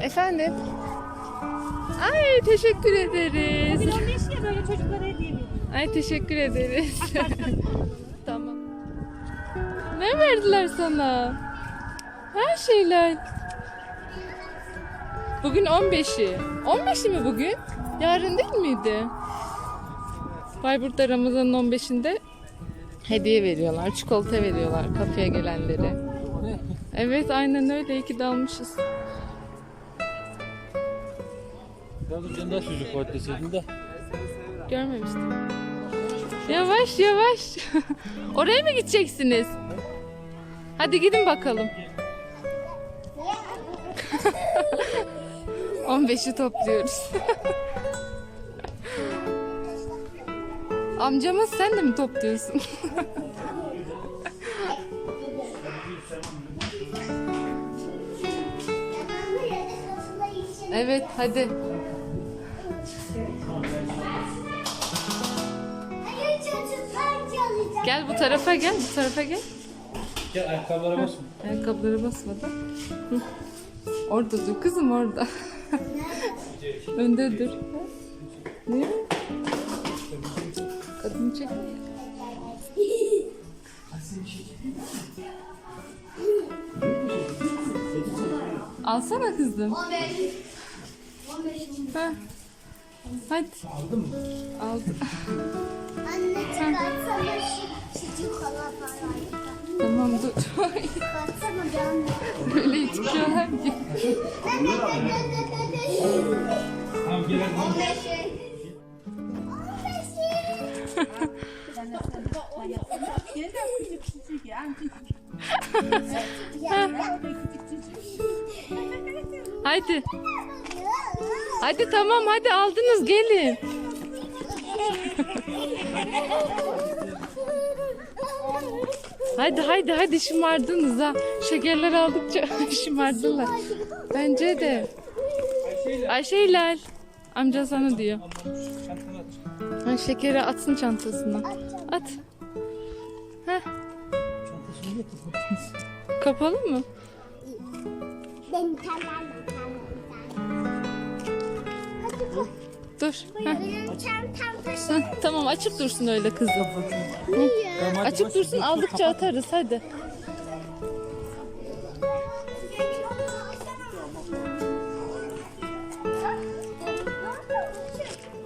Efendim? Ay teşekkür ederiz. Bir 15 ya böyle çocuklara hediye veriyor. Ay teşekkür ederiz. tamam. Ne verdiler sana? Her şeyler. Bugün 15'i. 15'i mi bugün? Yarın değil miydi? Bayburt'ta Ramazan'ın 15'inde hediye veriyorlar. Çikolata veriyorlar kapıya gelenlere. Evet aynen öyle. İyi ki de almışız. Ya bir tane daha çocuk var deseydin de. Görmemiştim. Yavaş yavaş. Oraya mı gideceksiniz? Hadi gidin bakalım. 15'i topluyoruz. Amcamız sen de mi topluyorsun? evet hadi. Gel bu tarafa gel bu tarafa gel. Gel ayakkabılara basma. Ayakkabıları basmadan. Hı. Orada dur kızım orada. Önde dur. Ne? Kadın çek. Alsana kızım. Ha. Hadi. Aldın mı? Aldım. Anne çıkartsana şu. Tamam dur. Böyle gel hadi. Hadi. Hadi tamam hadi aldınız gelin. Hadi hadi hadi şımardınız ha. Şekerler aldıkça şımardılar. Bence de. Ayşe Hilal. Amca sana diyor. Ha, şekeri atsın çantasına. At. Heh, kapalı mı? Ben tamam. Hadi koy. Dur. Çantam. Heh, tamam açıp dursun öyle kızım. Açıp bas, dursun dur, aldıkça atarız hadi.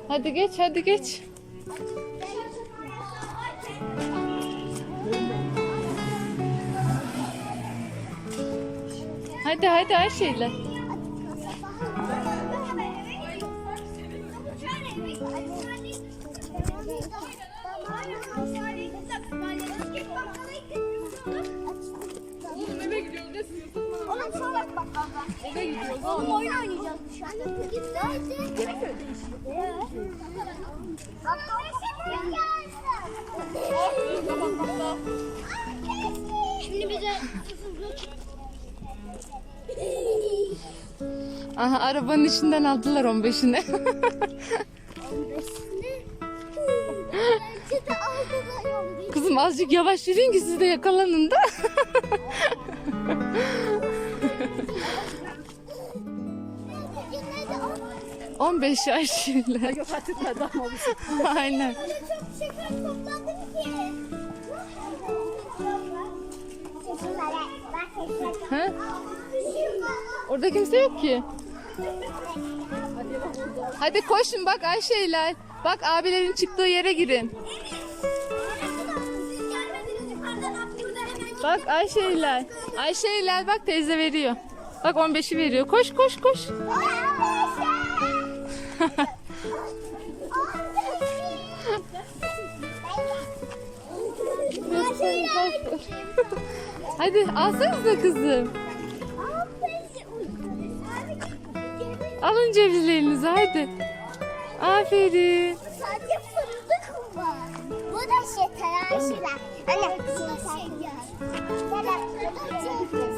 Hadi geç hadi geç. Hadi hadi her şeyle. Eve gidiyoruz. Oğlum oyun oynayacağız dışarıda. Nerede? Gerekir'de işte. Evet. Bak Şimdi bize Aha arabanın içinden aldılar 15'ini. Bence de aldılar yolu. Kızım azıcık yavaş yürüyün ki siz de yakalanın da. 15 yaş şeyler. Yok artık adam olmuş. Aynen. Çok şeker topladım ki. Şunlara bak. Ha? Orada kimse yok ki. Hadi koşun bak Ayşe ile. Bak abilerin çıktığı yere girin. Bak Ayşe ile. Ayşe ile bak teyze veriyor. Bak 15'i veriyor. Koş koş koş. Hadi alsanıza kızım. Alın cevizlerinizi hadi. Aferin. Sadece fındık var? Bu da şeker. Anne,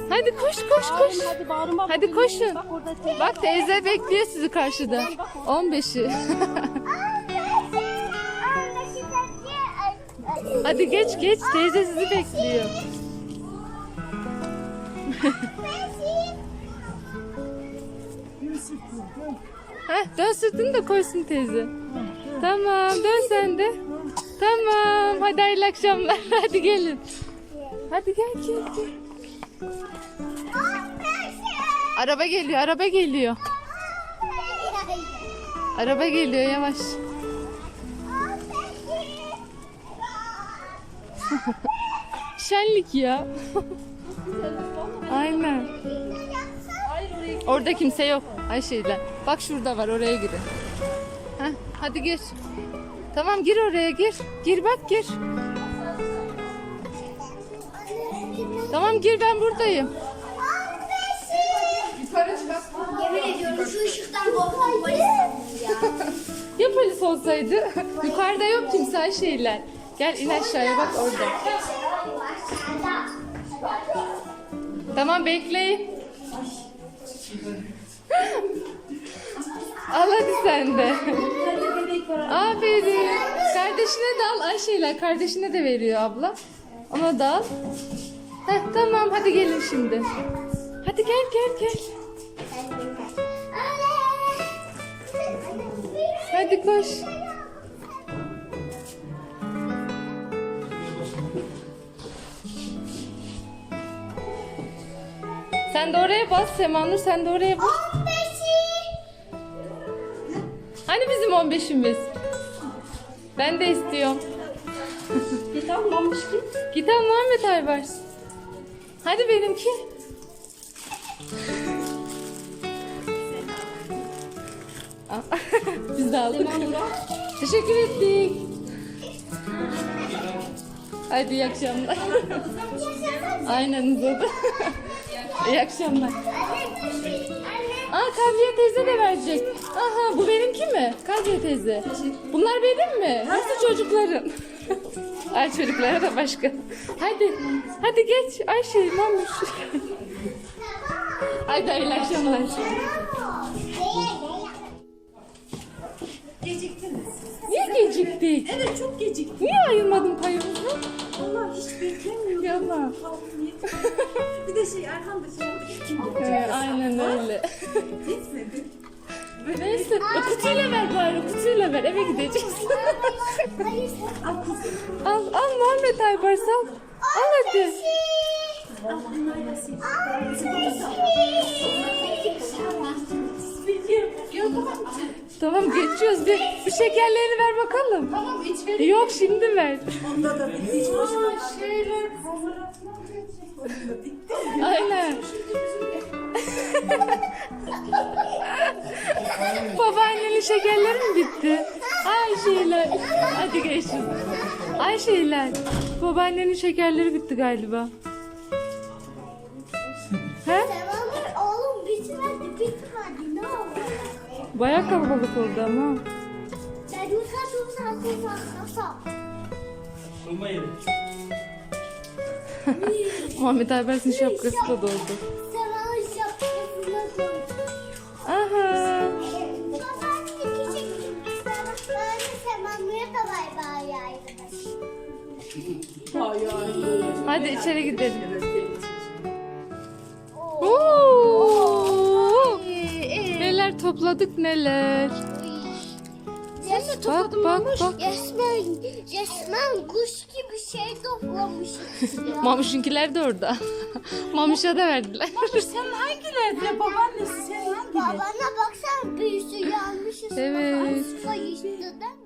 Hadi koş koş koş. Hadi bağırma. Hadi koşun. Bak orada teyze. Bak teyze bekliyor sizi karşıda. 15'i. Hadi geç geç teyze sizi bekliyor. Heh, dön sırtını da koysun teyze. Tamam dön sen de. Tamam hadi hayırlı akşamlar. Hadi gelin. Hadi gel gel gel. Araba geliyor araba geliyor. Araba geliyor yavaş. Şenlik ya. Aynen. Orada kimse yok Ayşe'yle. Bak şurada var oraya girin. Heh, hadi gir. Tamam gir oraya gir. Gir bak gir. Tamam gir ben buradayım. Yukarı çık. Yemin ediyorum şu ışıktan korktum polis ya. Ya polis olsaydı? Yukarıda yok kimse Ayşe'yle. Gel in aşağıya bak orada. Tamam bekleyin. Al hadi sen de. Aferin. Kardeşine de al Ayşe'yle. Kardeşine de veriyor abla. Ona da al. Heh, tamam hadi gelin şimdi. Hadi gel gel gel. Hadi koş. Sen de oraya bas Semanur sen de oraya bas. Hani bizim 15'imiz? Ben de istiyorum. Git almamış ki. Git al Muhammed Aybars. Hadi benimki. Biz de aldık. Teşekkür ettik. Hadi iyi akşamlar. Aynen uzadı. iyi akşamlar. Aa Kadriye teyze de verecek. Aha bu benimki mi? Kadriye teyze. Bunlar benim mi? Nasıl çocukların? Ay çocuklara da başka. Hadi. Hadi geç. Ayşe olmuş? Hadi hayırlı akşamlar. Geciktiniz. Niye geciktik? Evet çok geciktim. Niye ayırmadın payımızı? Allah hiç beklemiyordum. Yalan. bir de şey Erhan da şey kim Ee, aynen öyle. gitmedi. Neyse o kutuyla ver bari o kutuyla ver eve gideceğiz. al al Muhammed Aybars al. Al hadi. Tamam geçiyoruz bir, bir şekerlerini ver bakalım. Tamam iç ver. Yok şimdi ver. Onda da bir hiç boşuna Şeyler. Aynen. Babaannenin şekerleri mi bitti? Ay şeyler. Hadi geçin. Ay şeyler. Babaannenin şekerleri bitti galiba. He? Oğlum bitmedi bitmedi ne olur. Baya kalabalık oldu ama. Ben uzat uzat. Uyuma yeri. Muhammed Aybers'in şapkası da doldu. Hadi içeri gidelim. Oo! Neler topladık neler. Sen de Bak bak bak. Resmen, resmen kuş gibi şey toplamış. Mamuş'unkiler de orada. Mamuş'a da verdiler. Sen hangilerdi? Babaannesi sen hangileri? Babana baksana büyüsü yanmışız. Evet. Su işte değil mi?